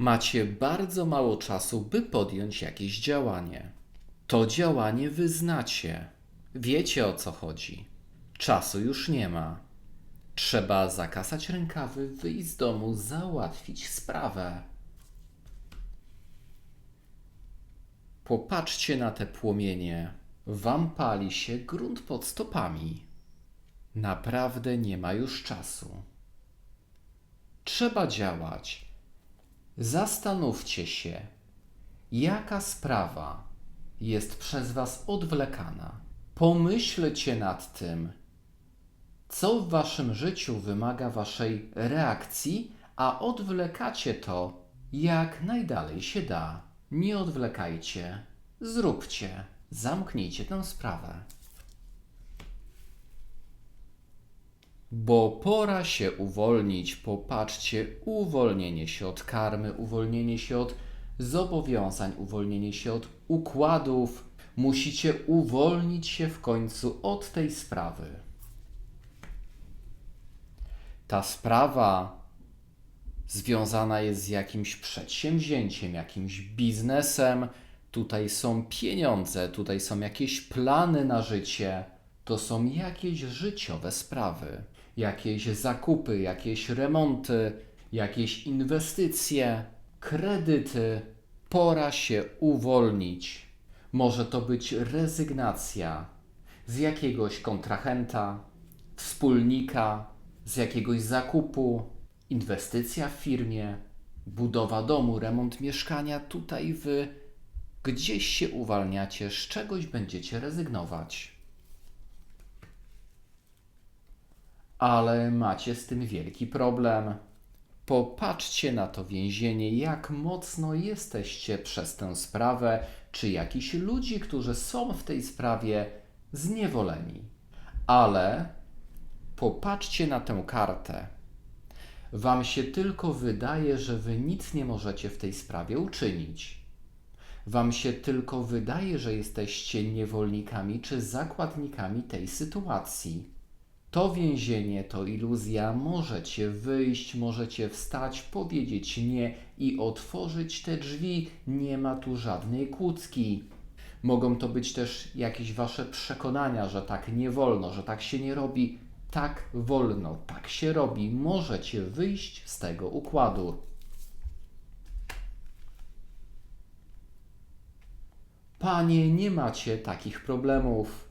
Macie bardzo mało czasu, by podjąć jakieś działanie. To działanie wyznacie. Wiecie o co chodzi. Czasu już nie ma. Trzeba zakasać rękawy, wyjść z domu, załatwić sprawę. Popatrzcie na te płomienie. Wam pali się grunt pod stopami. Naprawdę nie ma już czasu. Trzeba działać. Zastanówcie się, jaka sprawa jest przez Was odwlekana. Pomyślcie nad tym, co w Waszym życiu wymaga Waszej reakcji, a odwlekacie to jak najdalej się da. Nie odwlekajcie, zróbcie, zamknijcie tę sprawę. Bo pora się uwolnić. Popatrzcie, uwolnienie się od karmy, uwolnienie się od zobowiązań, uwolnienie się od układów. Musicie uwolnić się w końcu od tej sprawy. Ta sprawa związana jest z jakimś przedsięwzięciem, jakimś biznesem. Tutaj są pieniądze, tutaj są jakieś plany na życie. To są jakieś życiowe sprawy, jakieś zakupy, jakieś remonty, jakieś inwestycje, kredyty. Pora się uwolnić. Może to być rezygnacja z jakiegoś kontrahenta, wspólnika, z jakiegoś zakupu, inwestycja w firmie, budowa domu, remont mieszkania. Tutaj wy gdzieś się uwalniacie, z czegoś będziecie rezygnować. Ale macie z tym wielki problem. Popatrzcie na to więzienie, jak mocno jesteście przez tę sprawę, czy jakiś ludzi, którzy są w tej sprawie zniewoleni. Ale popatrzcie na tę kartę. Wam się tylko wydaje, że wy nic nie możecie w tej sprawie uczynić. Wam się tylko wydaje, że jesteście niewolnikami czy zakładnikami tej sytuacji. To więzienie to iluzja. Możecie wyjść, możecie wstać, powiedzieć nie i otworzyć te drzwi. Nie ma tu żadnej kłódzki. Mogą to być też jakieś wasze przekonania, że tak nie wolno, że tak się nie robi. Tak wolno, tak się robi. Możecie wyjść z tego układu. Panie, nie macie takich problemów.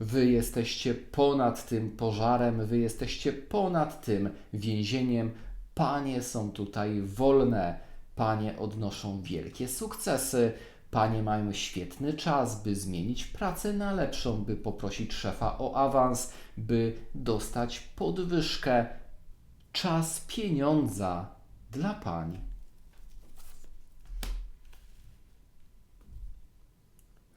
Wy jesteście ponad tym pożarem, wy jesteście ponad tym więzieniem. Panie są tutaj wolne, panie odnoszą wielkie sukcesy, panie mają świetny czas, by zmienić pracę na lepszą, by poprosić szefa o awans, by dostać podwyżkę. Czas pieniądza dla pań.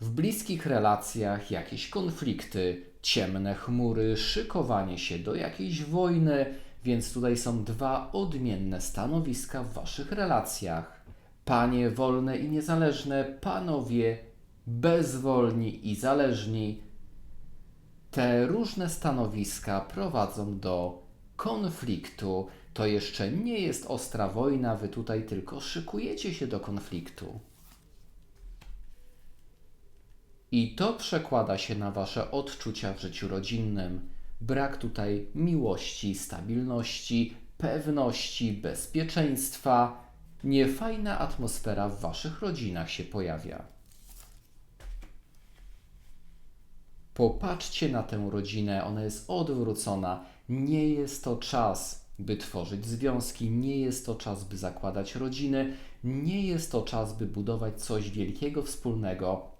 W bliskich relacjach jakieś konflikty, ciemne chmury, szykowanie się do jakiejś wojny, więc tutaj są dwa odmienne stanowiska w waszych relacjach. Panie wolne i niezależne, panowie bezwolni i zależni. Te różne stanowiska prowadzą do konfliktu. To jeszcze nie jest ostra wojna, wy tutaj tylko szykujecie się do konfliktu. I to przekłada się na Wasze odczucia w życiu rodzinnym. Brak tutaj miłości, stabilności, pewności, bezpieczeństwa. Niefajna atmosfera w Waszych rodzinach się pojawia. Popatrzcie na tę rodzinę, ona jest odwrócona. Nie jest to czas, by tworzyć związki, nie jest to czas, by zakładać rodziny, nie jest to czas, by budować coś wielkiego wspólnego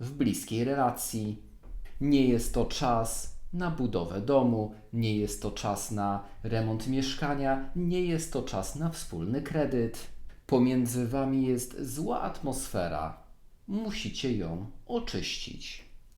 w bliskiej relacji. Nie jest to czas na budowę domu, nie jest to czas na remont mieszkania, nie jest to czas na wspólny kredyt. Pomiędzy wami jest zła atmosfera. Musicie ją oczyścić.